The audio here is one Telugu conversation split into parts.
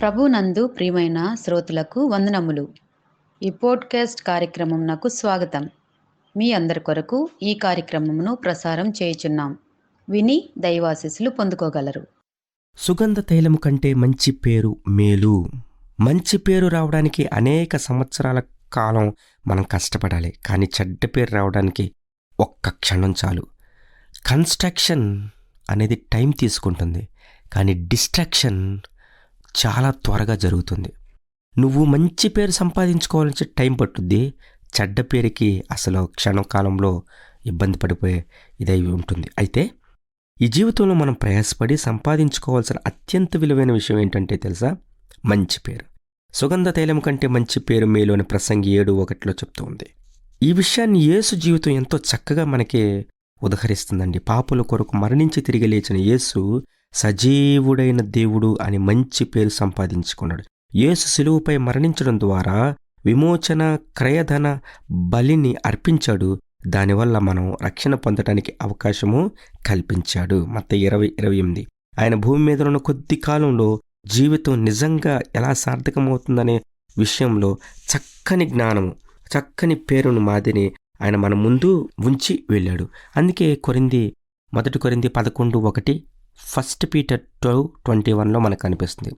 ప్రభునందు ప్రియమైన శ్రోతలకు వందనములు. ఈ పోడ్కాస్ట్ కార్యక్రమం నాకు స్వాగతం. మీ అందరి కొరకు ఈ కార్యక్రమమును ప్రసారం చేయుచున్నాం. విని దైవాశీస్సులు పొందుకోగలరు. సుగంధ తైలము కంటే మంచి పేరు మేలు. మంచి పేరు రావడానికి అనేక సంవత్సరాల కాలం మనం కష్టపడాలి. కానీ చెడ్డ పేరు రావడానికి ఒక్క క్షణం చాలు. కన్స్ట్రక్షన్ అనేది టైం తీసుకుంటుంది. కానీ డిస్ట్రాక్షన్ చాలా త్వరగా జరుగుతుంది. నువ్వు మంచి పేరు సంపాదించుకోవాలంటే టైం పట్టుద్ది. చెడ్డ పేరుకి అసలు క్షణకాలంలో ఇబ్బంది పడిపోయే ఇదై ఉంటుంది. అయితే ఈ జీవితంలో మనం ప్రయాసపడి సంపాదించుకోవాల్సిన అత్యంత విలువైన విషయం ఏంటంటే తెలుసా? మంచి పేరు. సుగంధ తైలం కంటే మంచి పేరు మేలు అని ప్రసంగి ఏడు ఒకటిలో చెప్తూ ఉంది. ఈ విషయాన్ని యేసు జీవితం ఎంతో చక్కగా మనకి ఉదహరిస్తుందండి. పాపుల కొరకు మరణించి తిరిగి లేచిన యేసు సజీవుడైన దేవుడు అని మంచి పేరు సంపాదించుకున్నాడు. యేసు సిలువుపై మరణించడం ద్వారా విమోచన క్రయధన బలిని అర్పించాడు. దానివల్ల మనం రక్షణ పొందడానికి అవకాశము కల్పించాడు. మత ఇరవై ఇరవై ఎనిమిది. ఆయన భూమి మీద ఉన్న కొద్ది కాలంలో జీవితం నిజంగా ఎలా సార్థకమవుతుందనే విషయంలో చక్కని జ్ఞానము చక్కని పేరును మాదిని ఆయన మన ముందు ఉంచి వెళ్ళాడు. అందుకే కొరింది మొదటి కొరింది పదకొండు ఒకటి ఫస్ట్ పీటర్ ట్వెల్వ్ ట్వంటీ వన్లో మనకు కనిపిస్తుంది.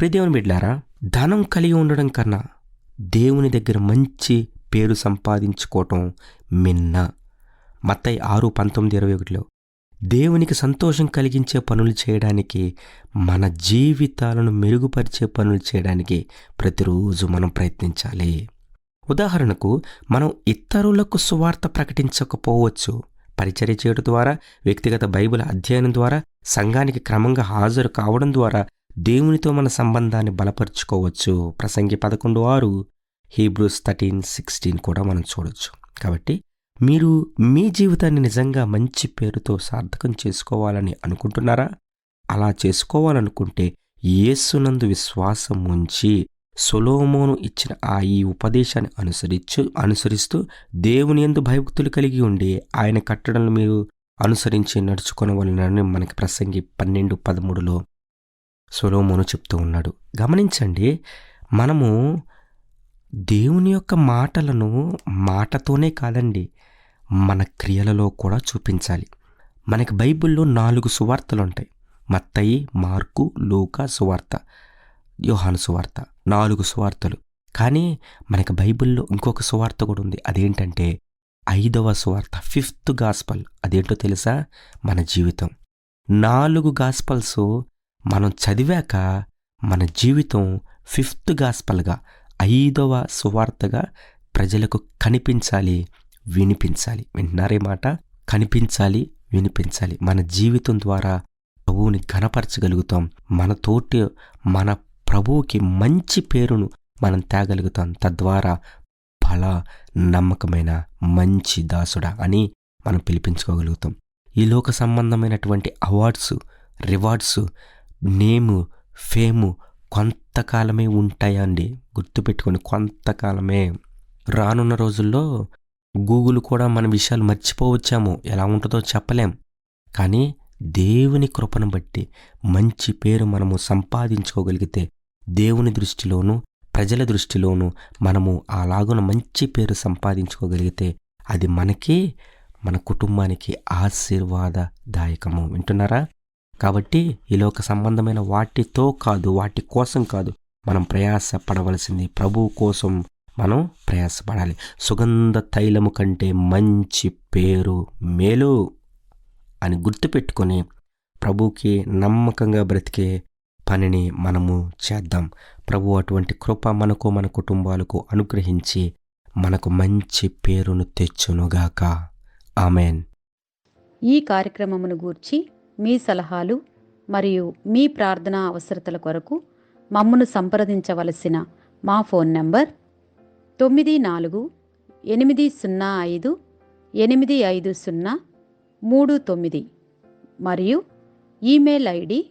ప్రిదేవుని బిడ్లారా ధనం కలిగి ఉండడం కన్నా దేవుని దగ్గర మంచి పేరు సంపాదించుకోవటం మిన్న. మత్తయి ఆరు పంతొమ్మిది ఇరవై ఒకటిలో దేవునికి సంతోషం కలిగించే పనులు చేయడానికి మన జీవితాలను మెరుగుపరిచే పనులు చేయడానికి ప్రతిరోజు మనం ప్రయత్నించాలి. ఉదాహరణకు మనం ఇతరులకు సువార్త ప్రకటించకపోవచ్చు. పరిచర్య చేయడం ద్వారా వ్యక్తిగత బైబిల్ అధ్యయనం ద్వారా సంఘానికి క్రమంగా హాజరు కావడం ద్వారా దేవునితో మన సంబంధాన్ని బలపరుచుకోవచ్చు. ప్రసంగి పదకొండు ఆరు హీబ్రూస్ థర్టీన్ సిక్స్టీన్ కూడా మనం చూడొచ్చు. కాబట్టి మీరు మీ జీవితాన్ని నిజంగా మంచి పేరుతో సార్థకం చేసుకోవాలని అనుకుంటున్నారా? అలా చేసుకోవాలనుకుంటే యేసునందు విశ్వాసం ఉంచి సొలోమోను ఇచ్చిన ఆ ఈ ఉపదేశాన్ని అనుసరించు అనుసరిస్తూ దేవుని ఎందు భయభక్తులు కలిగి ఉండి ఆయన కట్టడలను మీరు అనుసరించి నడుచుకొనవలనని మనకి ప్రసంగి పన్నెండు పదమూడులో సొలోమోను చెప్తూ ఉన్నాడు. గమనించండి మనము దేవుని యొక్క మాటలను మాటతోనే కాదండి మన క్రియలలో కూడా చూపించాలి. మనకి బైబిల్లో నాలుగు సువార్తలు ఉంటాయి మత్తయి మార్కు లూకా సువార్త యోహాను సువార్త. నాలుగు సువార్తలు. కానీ మనకి బైబిల్లో ఇంకొక సువార్త కూడా ఉంది. అదేంటంటే ఐదవ సువార్త ఫిఫ్త్ గాస్పల్. అదేంటో తెలుసా? మన జీవితం. నాలుగు గాస్పల్స్ మనం చదివాక మన జీవితం ఫిఫ్త్ గాస్పల్గా ఐదవ సువార్తగా ప్రజలకు కనిపించాలి వినిపించాలి. వింటున్నారే మాట? కనిపించాలి వినిపించాలి. మన జీవితం ద్వారా ప్రభువుని ఘనపరచగలుగుతాం. మనతోటి మన ప్రభువుకి మంచి పేరును మనం తేగలుగుతాం. తద్వారా బల నమ్మకమైన మంచి దాసుడా అని మనం పిలిపించుకోగలుగుతాం. ఈ లోక సంబంధమైనటువంటి అవార్డ్స్ రివార్డ్స్ నేము ఫేము కొంతకాలమే ఉంటాయండి గుర్తుపెట్టుకొని కొంతకాలమే. రానున్న రోజుల్లో గూగుల్ కూడా మన విషయాలు మర్చిపోవచ్చాము. ఎలా ఉంటుందో చెప్పలేం. కానీ దేవుని కృపను బట్టి మంచి పేరు మనము సంపాదించుకోగలిగితే దేవుని దృష్టిలోనూ ప్రజల దృష్టిలోనూ మనము అలాగున మంచి పేరు సంపాదించుకోగలిగితే అది మనకి మన కుటుంబానికి ఆశీర్వాదదాయకము. వింటున్నారా? కాబట్టి ఈ లోక సంబంధమైన వాటితో కాదు వాటి కోసం కాదు మనం ప్రయాస పడవలసింది ప్రభువు కోసం మనం ప్రయాసపడాలి. సుగంధ తైలము కంటే మంచి పేరు మేలు అని గుర్తుపెట్టుకొని ప్రభుకి నమ్మకంగా బ్రతికే పనిని మనము చేద్దాం. ప్రభు అటువంటి కృప మనకు మన కుటుంబాలకు అనుగ్రహించి మనకు మంచి పేరును తెచ్చునుగాక. ఆమెన్. ఈ కార్యక్రమమును గూర్చి మీ సలహాలు మరియు మీ ప్రార్థనా అవసరతల కొరకు మమ్మను సంప్రదించవలసిన మా ఫోన్ నంబర్ తొమ్మిది నాలుగు ఎనిమిది సున్నా ఐదు ఎనిమిది ఐదు సున్నా మూడు తొమ్మిది మరియు email ID